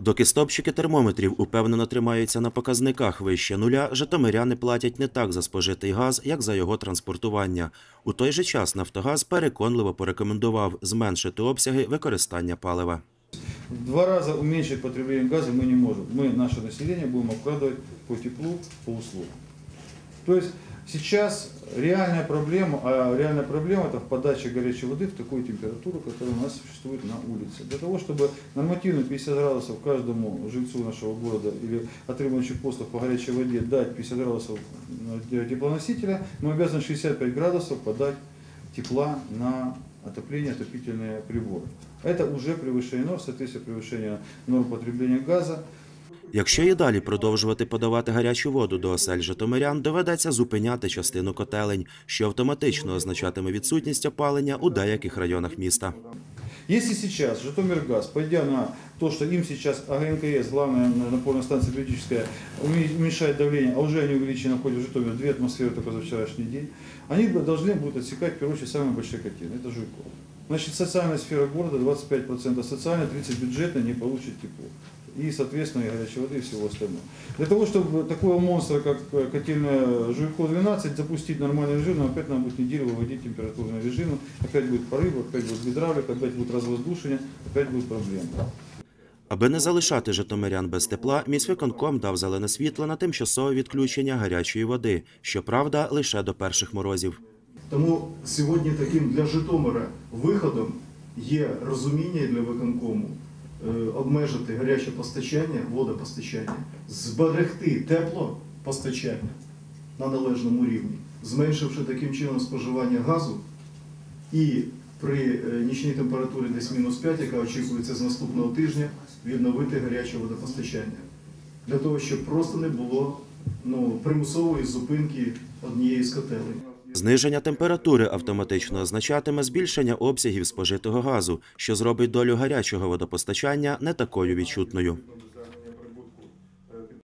Доки стопчики термометрів упевнено тримаються на показниках вище нуля, житомиряни платять не так за спожитий газ, як за його транспортування. У той же час Нафтогаз переконливо порекомендував зменшити обсяги використання палива. В два раза уменьшить потребление газа мы не можем. Мы наше население будем обкрадывать по теплу, по услугам. То есть сейчас реальная проблема, а реальная проблема это в подаче горячей воды в такую температуру, которая у нас существует на улице. Для того, чтобы нормативно 50 градусов каждому жильцу нашего города или отрывающих постов по горячей воде дать 50 градусов теплоносителя, мы обязаны 65 градусов подать тепла на отопление, отопительные приборы. Это уже превышение норм, соответствие превышения норм потребления газа. Якщо і далі продовжувати подавати гарячу воду до осель житомирян, доведеться зупиняти частину котелень, що автоматично означатиме відсутність опалення у деяких районах міста. Если сейчас Житомиргаз, пойдя на то, что им сейчас АГНКС, главная напорная станция критическая, уме- уменьшает давление, а уже они увеличили на входе в Житомир 2 атмосферы только за вчерашний день, они бы должны будут отсекать, в первую очередь, самые большие котельные, это Жуйков. Значит, социальная сфера города 25%, социальная 30% бюджетная не получит тепло. И, соответственно, и горячей воды и всего остального. Для того, чтобы такого монстра, как э, котельная Жуйко-12, запустить нормальный режим, нам опять надо будет неделю выводить температурный режим, опять будет порыв, опять будет гидравлика, опять будет развоздушение, опять будут проблемы. Аби не залишати житомирян без тепла, міськвиконком дав зелене світло на тимчасове відключення гарячої води, щоправда, лише до перших морозів. Тому сьогодні таким для Житомира виходом є розуміння для виконкому е, обмежити гаряче постачання, водопостачання, зберегти теплопостачання на належному рівні, зменшивши таким чином споживання газу і при е, нічній температурі десь мінус 5, яка очікується з наступного тижня, відновити гаряче водопостачання. Для того, щоб просто не було ну, примусової зупинки однієї з котелень. Зниження температури автоматично означатиме збільшення обсягів спожитого газу, що зробить долю гарячого водопостачання не такою відчутною.